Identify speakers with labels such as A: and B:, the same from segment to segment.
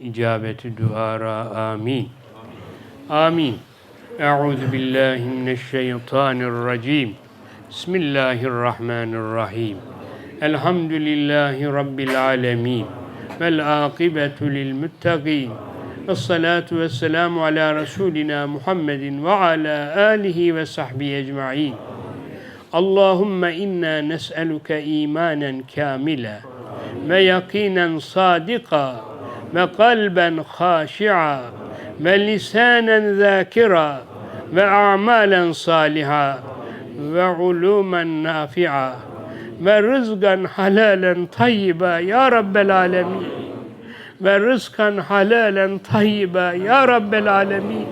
A: İcabeti duara amin. Amin. Euzu billahi mineşşeytanirracim. Bismillahirrahmanirrahim. Elhamdülillahi rabbil alamin. Vel akibetu lil muttaqin. Esselatu vesselamu ala Resulina Muhammedin ve ala alihi ve sahbihi ecmaîn. Allahümme inna nes'eluke imanen kamila ve yakinen sadika ve kalben haşi'a ve lisanen zâkira ve a'malen saliha ve ulumen nafi'a ve rızgan halalen tayyiba ya Rabbel alemin ve rızkan halalen tayyiba ya Rabbel alemin.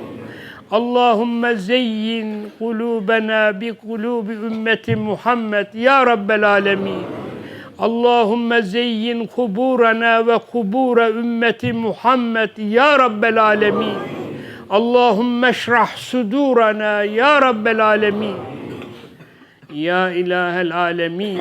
A: Allahümme zeyyin kulubena bi kulubi ümmeti Muhammed ya Rabbel alemin. Allahümme zeyyin kuburana ve kubura ümmeti Muhammed ya Rabbel alemin. Allahümme şrah sudurana ya Rabbel alemin. Ya ilahel alemin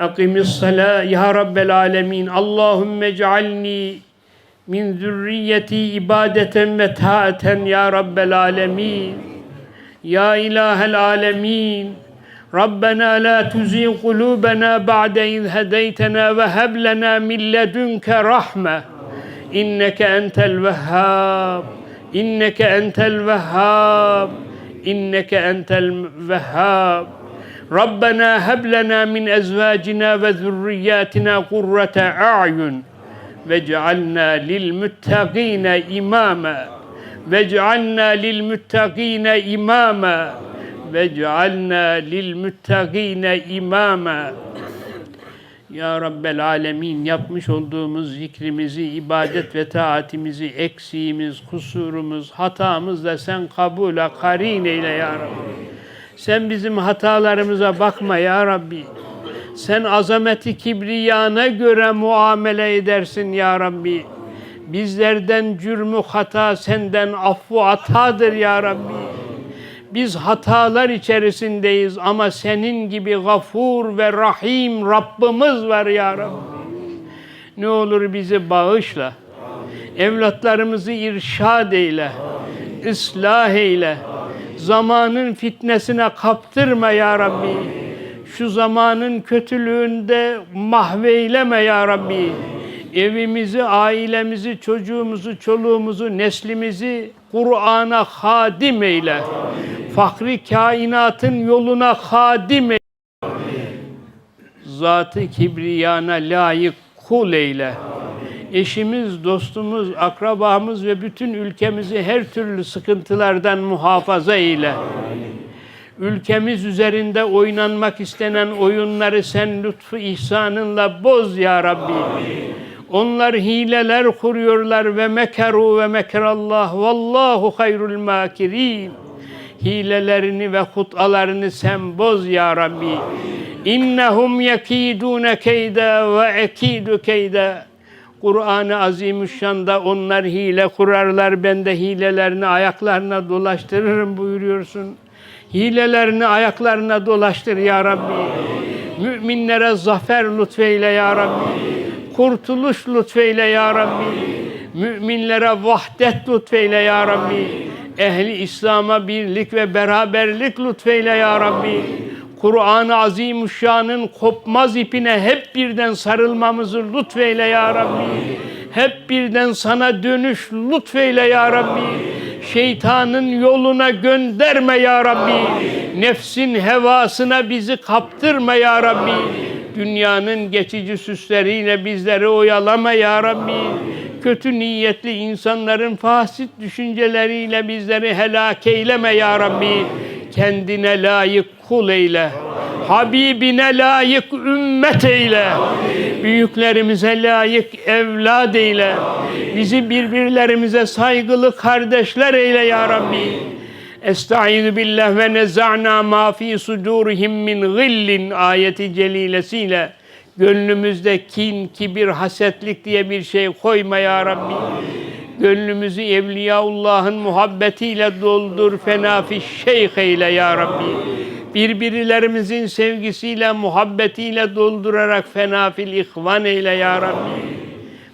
A: أقم الصلاة يا رب العالمين اللهم اجعلني من ذريتي إبادة متاعة يا رب العالمين. يا إله العالمين ربنا لا تزغ قلوبنا بعد إذ هديتنا وهب لنا من لدنك رحمة. إنك أنت الوهاب إنك أنت الوهاب إنك أنت الوهاب. Rabbena heblena min ezvacina ve zürriyatina kurrete a'yun ve cealna lil muttaqine imama ve cealna lil muttaqine imama ve cealna lil muttaqine imama ya Rabbel Alemin yapmış olduğumuz zikrimizi, ibadet ve taatimizi, eksiğimiz, kusurumuz, hatamızla sen kabula karin eyle Ya Rabbi. Sen bizim hatalarımıza bakma Ya Rabbi. Sen azameti kibriyana göre muamele edersin Ya Rabbi. Bizlerden cürmü hata senden affu atadır Ya Rabbi. Biz hatalar içerisindeyiz ama senin gibi gafur ve rahim Rabbimiz var Ya Rabbi. Ne olur bizi bağışla. Evlatlarımızı irşad eyle. ıslah eyle. Zamanın fitnesine kaptırma Ya Rabbi. Şu zamanın kötülüğünde mahveyleme Ya Rabbi evimizi, ailemizi, çocuğumuzu, çoluğumuzu, neslimizi Kur'an'a hadim eyle. Fakri kainatın yoluna hadim eyle. Zat-ı kibriyana layık kul eyle. Eşimiz, dostumuz, akrabamız ve bütün ülkemizi her türlü sıkıntılardan muhafaza eyle. Ülkemiz üzerinde oynanmak istenen oyunları sen lütfu ihsanınla boz ya Rabbi. Amin. Onlar hileler kuruyorlar ve mekeru ve mekerallah vallahu hayrul makirin. Hilelerini ve hutalarını sen boz ya Rabbi. İnnehum yekidune keyda ve ekidu keyda. Kur'an-ı Azimüşşan'da onlar hile kurarlar. Ben de hilelerini ayaklarına dolaştırırım buyuruyorsun. Hilelerini ayaklarına dolaştır ya Rabbi. Müminlere zafer lütfeyle ya Rabbi kurtuluş lütfeyle ya Rabbi. Müminlere vahdet lütfeyle ya Rabbi. Ehli İslam'a birlik ve beraberlik lütfeyle ya Rabbi. Kur'an-ı Azimüşşan'ın kopmaz ipine hep birden sarılmamızı lütfeyle ya Rabbi. Hep birden sana dönüş lütfeyle ya Rabbi. Şeytanın yoluna gönderme ya Rabbi. Nefsin hevasına bizi kaptırma ya Rabbi Dünyanın geçici süsleriyle bizleri oyalama ya Rabbi. Kötü niyetli insanların fasit düşünceleriyle bizleri helak eyleme ya Rabbi. Kendine layık kul eyle. Habibine layık ümmet eyle. Büyüklerimize layık evlad eyle. Bizi birbirlerimize saygılı kardeşler eyle ya Rabbi. Estaizu billah ve neza'na ma fi sudurihim min gillin ayeti celilesiyle gönlümüzde kin, kibir, hasetlik diye bir şey koyma ya Rabbi. Gönlümüzü Evliyaullah'ın muhabbetiyle doldur, fenafi şeyh eyle ya Rabbi. Birbirlerimizin sevgisiyle, muhabbetiyle doldurarak fenafil ihvan eyle ya Rabbi.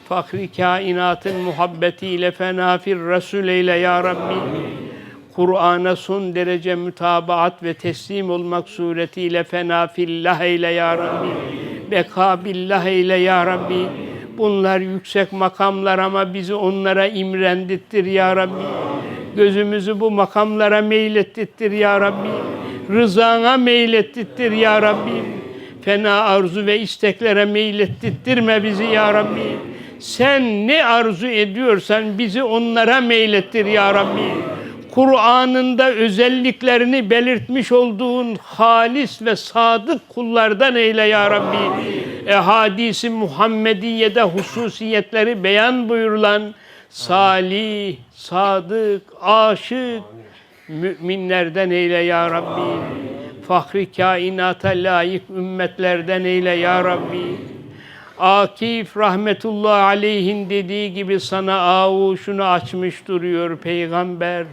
A: Fakri kainatın muhabbetiyle fenafir Resul eyle ya Rabbi. Kur'an'a son derece mütabaat ve teslim olmak suretiyle fena fillah eyle ya Rabbi. Beka billah eyle ya Rabbi. Bunlar yüksek makamlar ama bizi onlara imrendittir ya Rabbi. Gözümüzü bu makamlara meylettirtir ya Rabbi. Rızana meylettirtir ya Rabbi. Fena arzu ve isteklere meylettirtme bizi ya Rabbi. Sen ne arzu ediyorsan bizi onlara meylettir ya Rabbi. Kur'an'ında özelliklerini belirtmiş olduğun halis ve sadık kullardan eyle ya Rabbi. Ehadisi Muhammediye'de hususiyetleri beyan buyurulan salih, sadık, aşık müminlerden eyle ya Rabbi. Fahri kainata layık ümmetlerden eyle ya Rabbi. Akif rahmetullah aleyhin dediği gibi sana avuşunu açmış duruyor peygamber.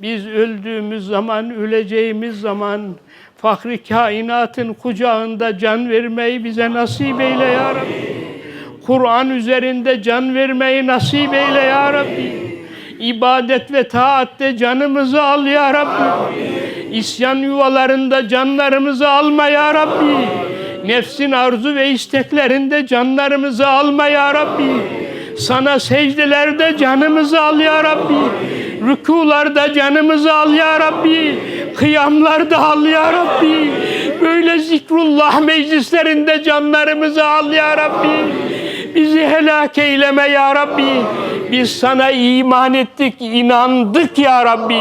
A: Biz öldüğümüz zaman, öleceğimiz zaman fahri kainatın kucağında can vermeyi bize nasip eyle ya Rabbi. Kur'an üzerinde can vermeyi nasip eyle ya Rabbi. İbadet ve taatte canımızı al ya Rabbi. İsyan yuvalarında canlarımızı alma ya Rabbi. Nefsin arzu ve isteklerinde canlarımızı alma ya Rabbi. Sana secdelerde canımızı al ya Rabbi. Rükularda canımızı al ya Rabbi. Kıyamlarda al ya Rabbi. Böyle zikrullah meclislerinde canlarımızı al ya Rabbi. Bizi helak eyleme ya Rabbi. Biz sana iman ettik, inandık ya Rabbi.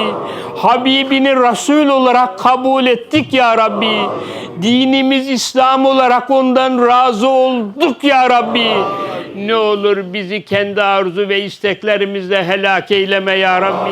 A: Habibini Resul olarak kabul ettik ya Rabbi. Dinimiz İslam olarak ondan razı olduk ya Rabbi. Ne olur bizi kendi arzu ve isteklerimizle helak eyleme ya Rabbi.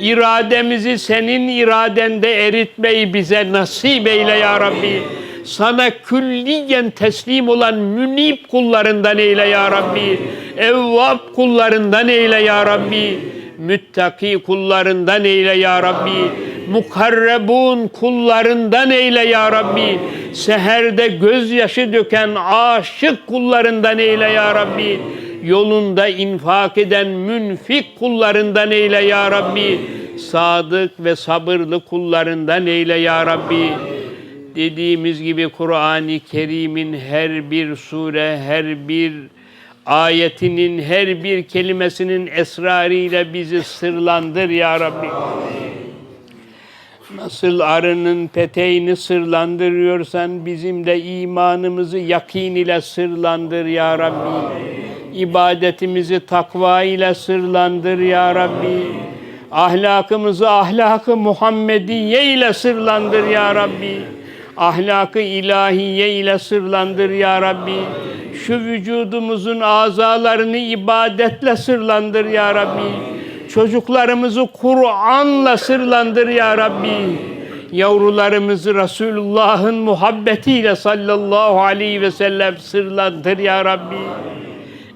A: İrademizi senin iradende eritmeyi bize nasip eyle ya Rabbi. Sana külliyen teslim olan münip kullarından eyle ya Rabbi. Evvab kullarından eyle ya Rabbi. Müttaki kullarından eyle ya Rabbi. Mukarrebun kullarından eyle ya Rabbi. Seherde gözyaşı döken aşık kullarından eyle ya Rabbi. Yolunda infak eden münfik kullarından eyle ya Rabbi. Sadık ve sabırlı kullarından eyle ya Rabbi. Dediğimiz gibi Kur'an-ı Kerim'in her bir sure, her bir ayetinin, her bir kelimesinin esrarıyla bizi sırlandır ya Rabbi. Nasıl arının peteğini sırlandırıyorsan bizim de imanımızı yakin ile sırlandır ya Rabbi. İbadetimizi takva ile sırlandır ya Rabbi. Ahlakımızı ahlakı Muhammediye ile sırlandır ya Rabbi. Ahlakı ilahiye ile sırlandır ya Rabbi. Şu vücudumuzun azalarını ibadetle sırlandır ya Rabbi. Çocuklarımızı Kur'an'la sırlandır ya Rabbi. Yavrularımızı Resulullah'ın muhabbetiyle sallallahu aleyhi ve sellem sırlandır ya Rabbi.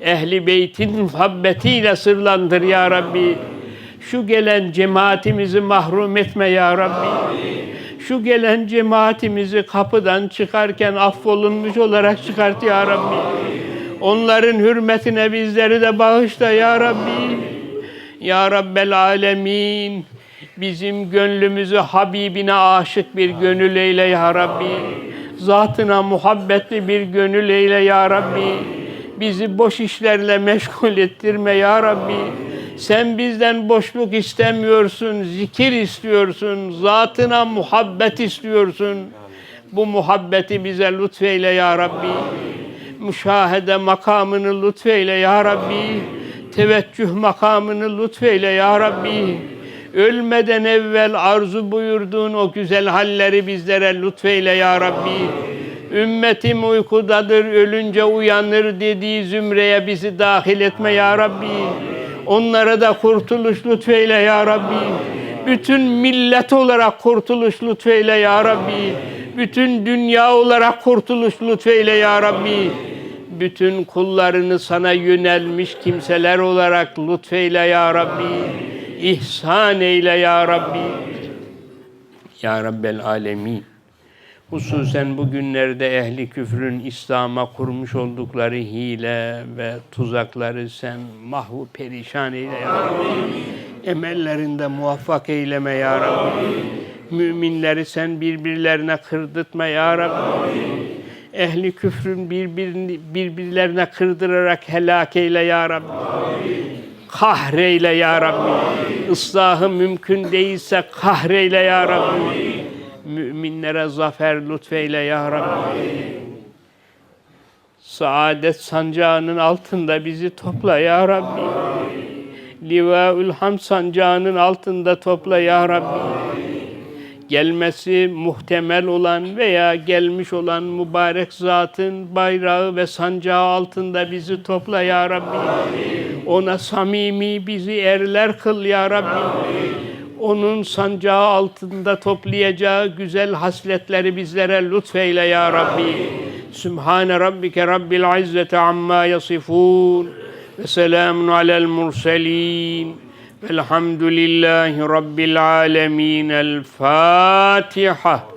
A: Ehli beytin muhabbetiyle sırlandır ya Rabbi. Şu gelen cemaatimizi mahrum etme ya Rabbi. Şu gelen cemaatimizi kapıdan çıkarken affolunmuş olarak çıkart ya Rabbi. Onların hürmetine bizleri de bağışla ya Rabbi. Ya Rabbel Alemin. Bizim gönlümüzü Habibine aşık bir gönül eyle ya Rabbi. Zatına muhabbetli bir gönül eyle ya Rabbi. Bizi boş işlerle meşgul ettirme ya Rabbi. Sen bizden boşluk istemiyorsun, zikir istiyorsun, zatına muhabbet istiyorsun. Bu muhabbeti bize lütfeyle ya Rabbi. Müşahede makamını lütfeyle ya Rabbi. Teveccüh makamını lütfeyle ya Rabbi. Ölmeden evvel arzu buyurduğun o güzel halleri bizlere lütfeyle ya Rabbi. Ümmetim uykudadır, ölünce uyanır dediği zümreye bizi dahil etme ya Rabbi. Onlara da kurtuluş lütfeyle ya Rabbi. Bütün millet olarak kurtuluş lütfeyle ya Rabbi. Bütün dünya olarak kurtuluş lütfeyle ya Rabbi. Bütün kullarını sana yönelmiş kimseler olarak lütfeyle ya Rabbi. İhsan eyle ya Rabbi. Ya Rabbel Alemin. Hususen bugünlerde ehli küfrün İslam'a kurmuş oldukları hile ve tuzakları sen mahvu perişan eyle ya Rabbi. Emellerinde muvaffak eyleme ya Rabbi. Müminleri sen birbirlerine kırdırtma ya Rabbi. Ehli küfrün birbirini, birbirlerine kırdırarak helak eyle ya Rabbi. Kahreyle ya Rabbi. Islahı mümkün değilse kahreyle ya Rabbi. Müminlere zafer lütfeyle ya Rabbi. Saadet sancağının altında bizi topla ya Rabbi. Livaül Ham sancağının altında topla ya Rabbi. Gelmesi muhtemel olan veya gelmiş olan mübarek zatın bayrağı ve sancağı altında bizi topla ya Rabbi. Ona samimi bizi erler kıl ya Rabbi. Onun sancağı altında toplayacağı güzel hasletleri bizlere lütfeyle ya Rabbi. Sübhane Rabbike Rabbil İzzeti amma yasifun. Ve selamun alel murselin. Velhamdülillahi Rabbil alemin. El Fatiha.